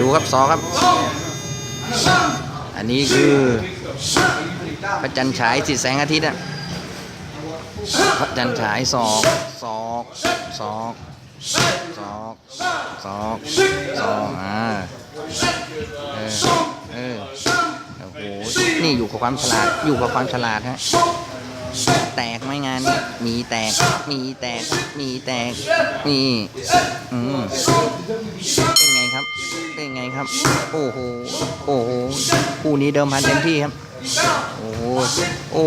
ดูครับซอครับ อันนี้คือพระจันทร์ฉายสิแสงอาทิตย์อะพระจันทร์ฉายศอกศอกศอกศอกศอกศอกอ่าเออเออโอ้โหนี่อยู่กับความฉลาดอยู่กับความฉลาดฮะแตกไหมงานมีแตก มีแตก มีแตก มี อืม ครับ โอ้โห โอ้โห คู่นี้เดิมพันเต็มที่ครับ โอ้โห โอ้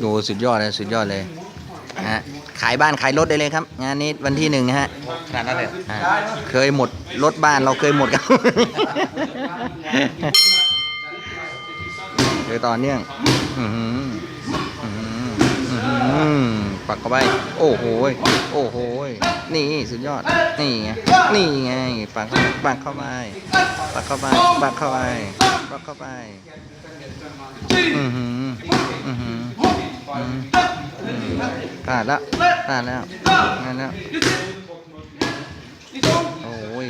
โอ้สุดยอดเลย สุดยอดเลย นะฮะ ขายบ้านขายรถได้เลยครับ งานนี้วันที่หนึ่งนะฮะขนาดนั้นเลยอ่าเคยหมดรถบ้านเราเคยหมดกันเคยต่อเนื่องอื้อหืออื้อหืออื้อหือปักเข้าไป โอ้โหยโอ้โหยนี่สุดยอด นี่ไง นี่ไง ปักเข้าปักเข้าไป ปักเข้าไป ปักเข้าไป ปักเข้าไป อือหืออือหืออือหือ พลาดละพลานแล้วนั่นแล้วโอ้ย